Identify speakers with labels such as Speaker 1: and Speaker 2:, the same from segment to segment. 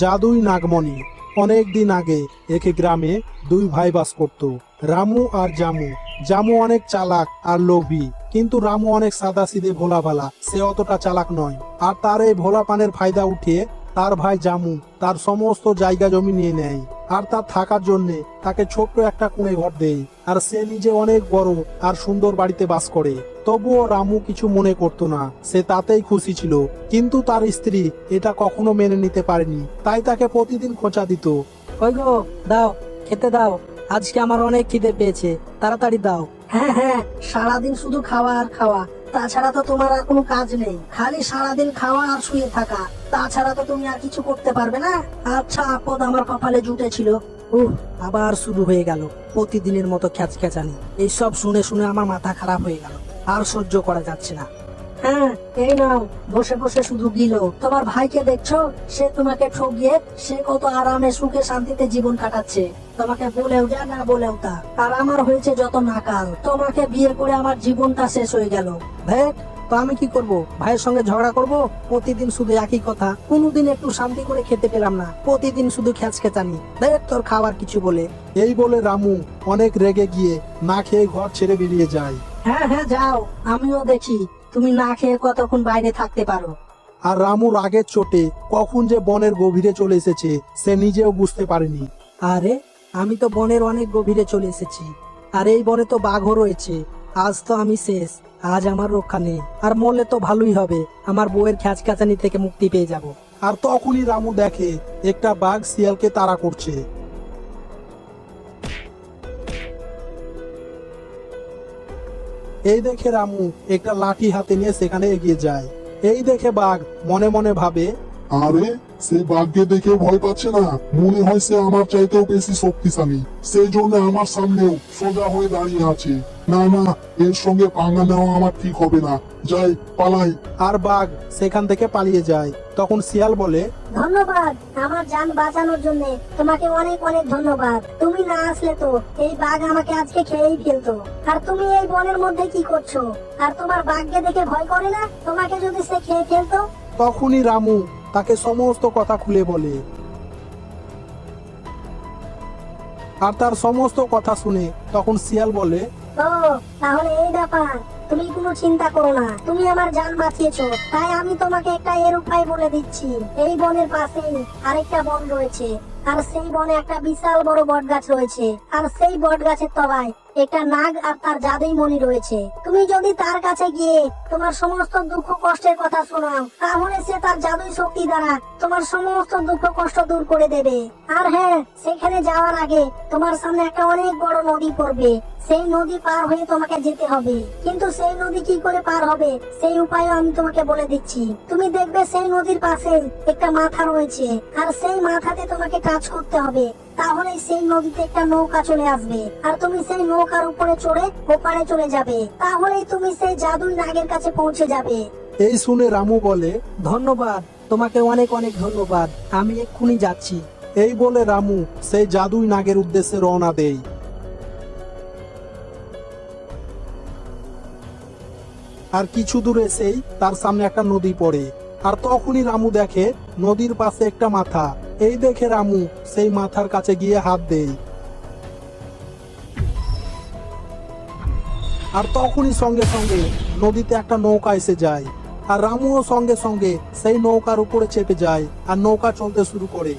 Speaker 1: জাদুই নাগমণি। অনেক দিন আগে একে গ্রামে দুই ভাই বাস করত। রামু আর জামু। জামু অনেক চালাক আর লোভী, কিন্তু রামু অনেক সাদা সিধে ভোলা ভালা সে অতটা চালাক নয়। আর তার এই ভোলা পানের ফায়দা উঠিয়ে তার ভাই জামু তার সমস্ত জায়গা জমি নিয়ে নেয়। আর তার থাকার জন্যে তাকে ছোট্ট একটা কুঁড়ে ঘর দেয়। আর সে নিজে অনেক বড় আর সুন্দর বাড়িতে বাস করে। তবুও রামু কিছু মনে করতো না। সে তাতেই খুশি ছিল। কিন্তু তার স্ত্রী এটা কখনো মেনে নিতে পারেনি। তাই তাকে প্রতিদিন খোঁচা দিত।
Speaker 2: ওই গো দাও খেতে দাও। আজকে আমার অনেক খিদে পেয়েছে। তাড়াতাড়ি দাও। হ্যাঁ হ্যাঁ সারাদিন শুধু খাওয়া আর খাওয়া। তাছাড়া তো তোমার আর কোনো কাজ নেই। খালি সারাদিন খাওয়া আর শুয়ে থাকা। তাছাড়া তো তুমি আর কিছু করতে পারবে না? আচ্ছা আপদ আমার কপালে জুটেছিল। উহ, আবার শুরু হয়ে গেল। প্রতিদিনের মতো খ্যাচ খ্যাচানি এইসব শুনে শুনে আমার মাথা খারাপ হয়ে গেল। আর সহ্য করা যাচ্ছে না। হ্যাঁ এই নাও, বসে বসে শুধু গিলো তোমার ভাইকে দেখছ? সে তোমাকে ঠকিয়ে সে কত আরামে সুখে শান্তিতে জীবন কাটাচ্ছে। তোমাকে বলেও যা, না বলেও তা। আর আমার হয়েছে যত নাকাল। তোমাকে বিয়ে করে আমার জীবনটা শেষ হয়ে গেল। ভেট তো আমি কি করব? ভাইয়ের সঙ্গে ঝগড়া করব? প্রতিদিন শুধু একই কথা। কোনোদিন একটু শান্তি করে খেতে পেলাম না। প্রতিদিন শুধু খ্যাচ খেচানি দেখ তোর খাবার কিছু বলে।
Speaker 1: এই বলে রামু অনেক রেগে গিয়ে না খেয়ে ঘর ছেড়ে বেরিয়ে যায়।
Speaker 2: হ্যাঁ হ্যাঁ যাও। আমিও দেখি। তুমি না খেয়ে কতক্ষণ বাইরে থাকতে পারো?
Speaker 1: আর রামু রাগের চোটে কখন যে বনের গভীরে চলে এসেছে সে নিজেও বুঝতে পারেনি।
Speaker 2: আরে আমি তো বনের অনেক গভীরে চলে এসেছি। আর এই বনে তো বাঘও রয়েছে। আজ তো আমি শেষ। আজ আমার রক্ষা নেই, আর মরলে তো ভালোই হবে। আমার বউয়ের খ্যাঁচখ্যাঁচানি থেকে মুক্তি পেয়ে যাব।
Speaker 1: আর তখনই রামু দেখে, একটা বাঘ শিয়ালকে তাড়া করছে। এই দেখে রামু একটা লাঠি হাতে নিয়ে সেখানে এগিয়ে যায়। এই দেখে বাঘ মনে মনে ভাবে
Speaker 3: আরে সে বাঘকে দেখে ভয় পাচ্ছে না। মনে হয় সে আমার চাইতেও বেশি শক্তিশালী। সেই জন্য আমার সামনেও সোজা হয়ে দাঁড়িয়ে আছে। না না এর সঙ্গে পাঙ্গা নেওয়া আমার ঠিক হবে না। যাই পালাই।
Speaker 1: আর বাঘ সেখান থেকে পালিয়ে যায়। তখন শিয়াল বলে
Speaker 4: ধন্যবাদ আমার যান বাঁচানোর জন্য। তোমাকে অনেক অনেক ধন্যবাদ। তুমি না আসলে তো এই বাঘ আমাকে আজকে খেয়েই ফেলতো। আর তুমি এই বনের মধ্যে কি করছ? আর তোমার বাঘকে দেখে ভয় করে না? তোমাকে যদি সে খেয়ে ফেলতো?
Speaker 1: তখনই রামু তাকে সমস্ত কথা খুলে বলে। আর তার সমস্ত কথা শুনে তখন শিয়াল বলে
Speaker 4: তাহলে এই ব্যাপার, তুমি কোনো চিন্তা করো না, তুমি আমার জান বাঁচিয়েছো, তাই আমি তোমাকে একটা এর উপায় বলে দিচ্ছি। এই বনের পাশেই আরেকটা বন রয়েছে। আর সেই বনে একটা বিশাল বড় বট গাছ রয়েছে। আর সেই বট গাছের তলায় একটা নাগ আর তার জাদুই মণি রয়েছে। তুমি যদি তার কাছে গিয়ে তোমার সমস্ত দুঃখ কষ্টের কথা শোনাও, তাহলে সে তার জাদুই শক্তি দ্বারা তোমার সমস্ত দুঃখ কষ্ট দূর করে দেবে। আর হ্যাঁ সেখানে যাওয়ার আগে তোমার সামনে একটা অনেক বড় নদী পড়বে। সেই নদী পার হয়ে তোমাকে যেতে হবে। কিন্তু সেই নদী কি করে পার হবে, সেই উপায় আমি তোমাকে বলে দিচ্ছি। তুমি দেখবে সেই নদীর পাশে একটা মাথা রয়েছে। আর সেই মাথাতে তোমাকে কাজ করতে হবে তাহলে সেই নদীতে একটা নৌকা চলে আসবে। আর তুমি সেই নৌকার উপরে চড়ে ওপারে চলে যাবে, তাহলেই তুমি সেই জাদুই নাগের কাছে পৌঁছে যাবে।
Speaker 1: এই শুনে রামু বলে,
Speaker 2: ধন্যবাদ, তোমাকে অনেক অনেক ধন্যবাদ, আমি এক্ষুনি যাচ্ছি।
Speaker 1: এই বলে রামু সেই জাদুই নাগের উদ্দেশ্যে রওনা দেয়। আর কিছু দূরে সেই তার সামনে একটা নদী পড়ে, আর তখনই রামু দেখে নদীর পাশে একটা মাথা। এই দেখে রামু সেই মাথার কাছে গিয়ে হাত দেয়। আর তখনই সঙ্গে সঙ্গে নদীতে একটা নৌকা এসে যায়। আর রামুও সঙ্গে সঙ্গে সেই নৌকার উপরে চেপে যায় আর নৌকা চলতে শুরু করে।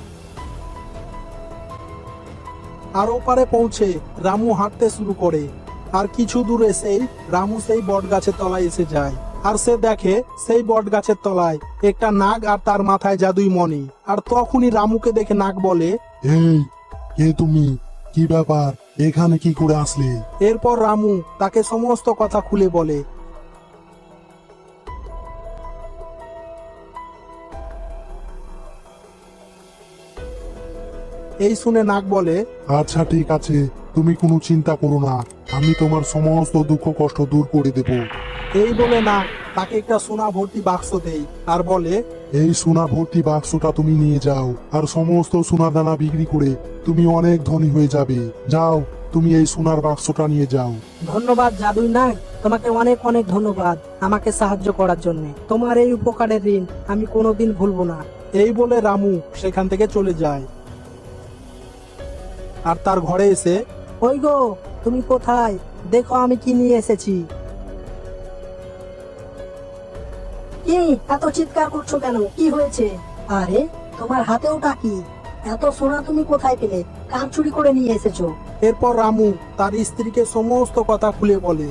Speaker 1: আর ওপারে পৌঁছে রামু হাঁটতে শুরু করে। আর কিছু দূরে সেই রামু সেই বট গাছের তলায় এসে যায়। আর সে দেখে সেই বট গাছের তলায় একটা নাগ আর তার মাথায় জাদুই মণি। আর তখনই রামুকে দেখে নাগ বলে
Speaker 3: এই কে তুমি? কি ব্যাপার? এখানে কি করে আসলে?
Speaker 1: এরপর রামু তাকে সমস্ত কথা খুলে বলে এই শুনে নাক বলে
Speaker 3: আচ্ছা ঠিক আছে তুমি কোনো চিন্তা করো না আমি তোমার সমস্ত দুঃখ কষ্ট দূর করে দেব।
Speaker 1: এই বলে না তাকে একটা সোনা ভর্তি বাক্স দেয় আর বলে
Speaker 3: এই সোনা ভর্তি বাক্সটা তুমি নিয়ে যাও আর সমস্ত সোনা দানা বিক্রি করে তুমি অনেক ধনী হয়ে যাবে। যাও তুমি এই সোনার বাক্সটা নিয়ে যাও।
Speaker 2: ধন্যবাদ জাদুই নাগ। তোমাকে অনেক অনেক ধন্যবাদ আমাকে সাহায্য করার জন্য। তোমার এই উপকারের ঋণ আমি কোনোদিন ভুলবো না।
Speaker 1: এই বলে রামু সেখান থেকে চলে যায়। আর তার ঘরে এসে
Speaker 2: ওই গো তুমি কোথায়? দেখো আমি কি নিয়ে এসেছি। কি? এত চিৎকার করছ কেন? কি হয়েছে? আরে, তোমার হাতে ওটা কি? এত সোনা তুমি কোথায় পেলে? কার চুরি করে নিয়ে এসেছ।
Speaker 1: এরপর রামু তার স্ত্রীকে সমস্ত কথা খুলে বলে।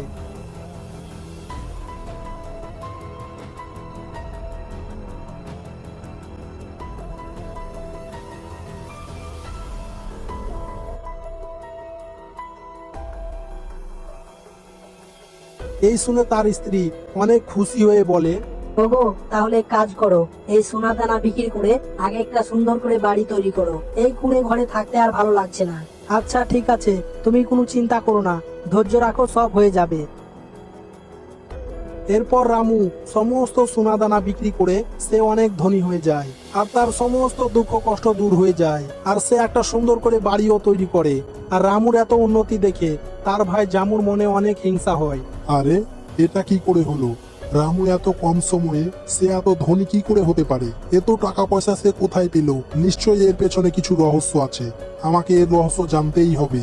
Speaker 1: এই শুনে তার স্ত্রী অনেক খুশি হয়ে বলে
Speaker 2: ওগো তাহলে এক কাজ করো। এই সোনা দানা বিক্রি করে আগে একটা সুন্দর করে বাড়ি তৈরি করো। এই কুড়ে ঘরে থাকতে আর ভালো লাগছে না। আচ্ছা ঠিক আছে। তুমি কোনো চিন্তা করো না। ধৈর্য রাখো সব হয়ে যাবে।
Speaker 1: এরপর রামু সমস্ত সোনাদানা বিক্রি করে সে অনেক ধনী হয়ে যায় আর তার সমস্ত দুঃখ কষ্ট দূর হয়ে যায় আর সে একটা সুন্দর করে বাড়িও তৈরি করে। আর রামুর এত উন্নতি দেখে তার ভাই জামুর মনে অনেক হিংসা হয়।
Speaker 3: আরে এটা কি করে হলো? রামু এত কম সময়ে সে এত ধনী কি করে হতে পারে? এত টাকা পয়সা সে কোথায় পেল? নিশ্চয়ই এর পেছনে কিছু রহস্য আছে। আমাকে এর রহস্য জানতেই হবে।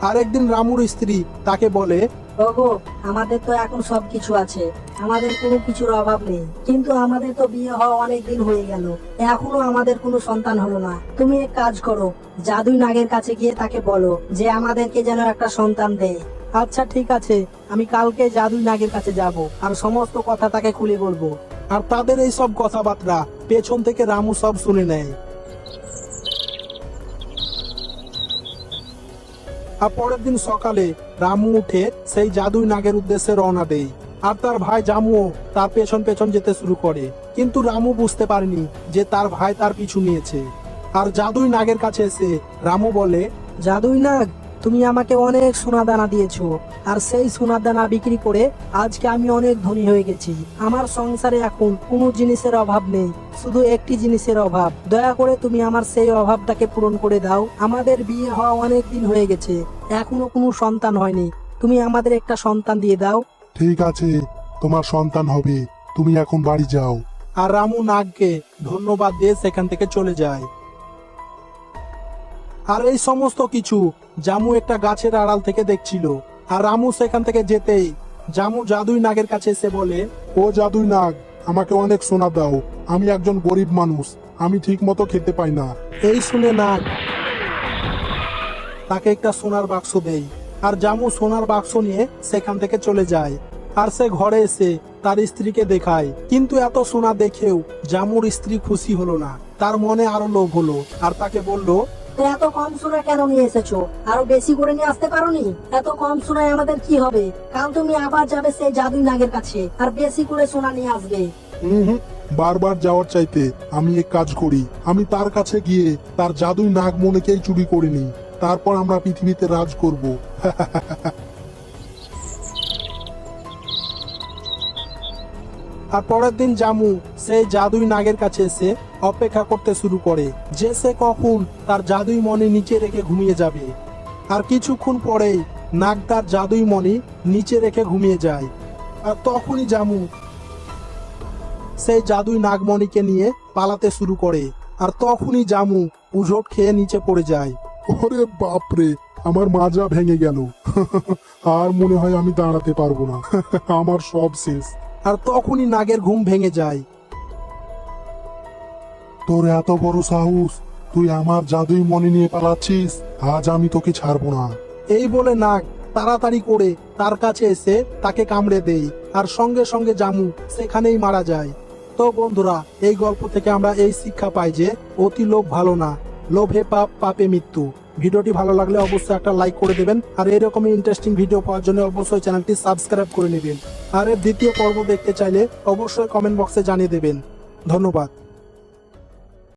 Speaker 1: আরেকদিন রামুর স্ত্রী তাকে বলে
Speaker 2: ওগো আমাদের তো এখন সবকিছু আছে। আমাদের কোনো কিছুর অভাব নেই। কিন্তু আমাদের তো বিয়ে হওয়া অনেক দিন হয়ে গেল। এখনও আমাদের কোনো সন্তান হলো না। তুমি এক কাজ করো জাদুই নাগের কাছে গিয়ে তাকে বলো যে আমাদেরকে যেন একটা সন্তান দেয়। আচ্ছা ঠিক আছে। আমি কালকে জাদুই নাগের কাছে যাব আর সমস্ত কথা তাকে খুলে বলব।
Speaker 1: আর তাদের এই সব কথাবার্তা পেছন থেকে রামু সব শুনে নেয়। আর পরের দিন সকালে রামু উঠে সেই জাদুই নাগের উদ্দেশ্যে রওনা দেয়। আর তার ভাই জামুও তার পেছন পেছন যেতে শুরু করে। কিন্তু রামু বুঝতে পারেনি যে তার ভাই তার পিছু নিয়েছে। আর জাদুই নাগের কাছে এসে রামু বলে
Speaker 2: জাদুই নাগ তুমি আমাকে অনেক সোনা দানা দিয়েছ আর সেই সোনা দানা বিক্রি করে আজকে আমি অনেক ধনী হয়ে গেছি। আমার সংসারে এখন কোনো জিনিসের অভাব নেই শুধু একটি জিনিসের অভাব। দয়া করে তুমি আমার সেই অভাবটাকে পূরণ করে দাও। আমাদের বিয়ে হওয়া অনেক দিন হয়ে গেছে এখনও কোনো সন্তান হয়নি। তুমি আমাদের একটা সন্তান দিয়ে দাও।
Speaker 3: ঠিক আছে তোমার সন্তান হবে তুমি এখন বাড়ি যাও।
Speaker 1: আর রামু নাগকে ধন্যবাদ দিয়ে সেখান থেকে চলে যায়। আর এই সমস্ত কিছু জামু একটা গাছের আড়াল থেকে দেখছিল, আর রামু সেখান থেকে যেতেই, জামু জাদুই নাগের কাছে এসে বলে,
Speaker 3: ও জাদুই নাগ, আমাকে অনেক সোনা দাও, আমি একজন গরিব মানুষ, আমি ঠিক মতো খেতে পাই না।
Speaker 1: এই শুনে নাগ তাকে একটা সোনার বাক্স দেই আর জামু সোনার বাক্স নিয়ে সেখান থেকে চলে যায়, আর সে ঘরে এসে তার স্ত্রীকে দেখায়। কিন্তু এত সোনা দেখেও জামুর স্ত্রী খুশি হলো না, তার মনে আরও লোভ হলো, আর তাকে বলল
Speaker 2: তো এত কম সোনা কেন নিয়ে এসেছ? আরও বেশি করে নিয়ে আসতে পারোনি? এত কম সোনায় আমাদের কি হবে? কাল তুমি আবার যাবে সেই জাদুই নাগের কাছে আর বেশি করে সোনা নিয়ে আসবে।
Speaker 3: হুম বারবার যাওয়ার চাইতে আমি এক কাজ করি। আমি তার কাছে গিয়ে তার জাদুই নাগ মনেকেই চুরি করে নিই। তারপর আমরা পৃথিবীতে রাজ করব।
Speaker 1: আর পরের দিন জামু সেই জাদুই নাগের কাছে এসে অপেক্ষা করতে শুরু করে। যে সে কখন তার জাদুই মনি নিচে রেখে ঘুমিয়ে যাবে। আর কিছুক্ষণ পরেই নাগ তার জাদুই মনি নিচে রেখে ঘুমিয়ে যায়। আর তখনই জামু সেই জাদুই নাগমণিকে নিয়ে পালাতে শুরু করে। আর তখনই জামু উঝোট খেয়ে নিচে পড়ে যায়।
Speaker 3: ওরে বাপরে আমার মাজা ভেঙে গেল। আর মনে হয় আমি দাঁড়াতে পারব না। আমার সব শেষ।
Speaker 1: আর তখনই নাগের ঘুম ভেঙে যায়।
Speaker 3: তোর এত বড় সাহস, তুই আমার জাদুই মনে নিয়ে পালাচ্ছিস, আজ আমি তোকে ছাড়বো না।
Speaker 1: এই বলে নাগ তাড়াতাড়ি করে তার কাছে এসে তাকে কামড়ে দেই আর সঙ্গে সঙ্গে জামু সেখানেই মারা যায়। তো বন্ধুরা, এই গল্প থেকে আমরা এই শিক্ষা পাই যে অতি লোভ ভালো না, লোভে পাপ, পাপে মৃত্যু। ভিডিওটি ভালো লাগলে অবশ্যই একটা লাইক করে দেবেন, আর এরকমই ইন্টারেস্টিং ভিডিও পাওয়ার জন্য অবশ্যই চ্যানেলটি সাবস্ক্রাইব করে নেবেন। আর এর দ্বিতীয় পর্ব দেখতে চাইলে অবশ্যই কমেন্ট বক্সে জানিয়ে দেবেন। ধন্যবাদ।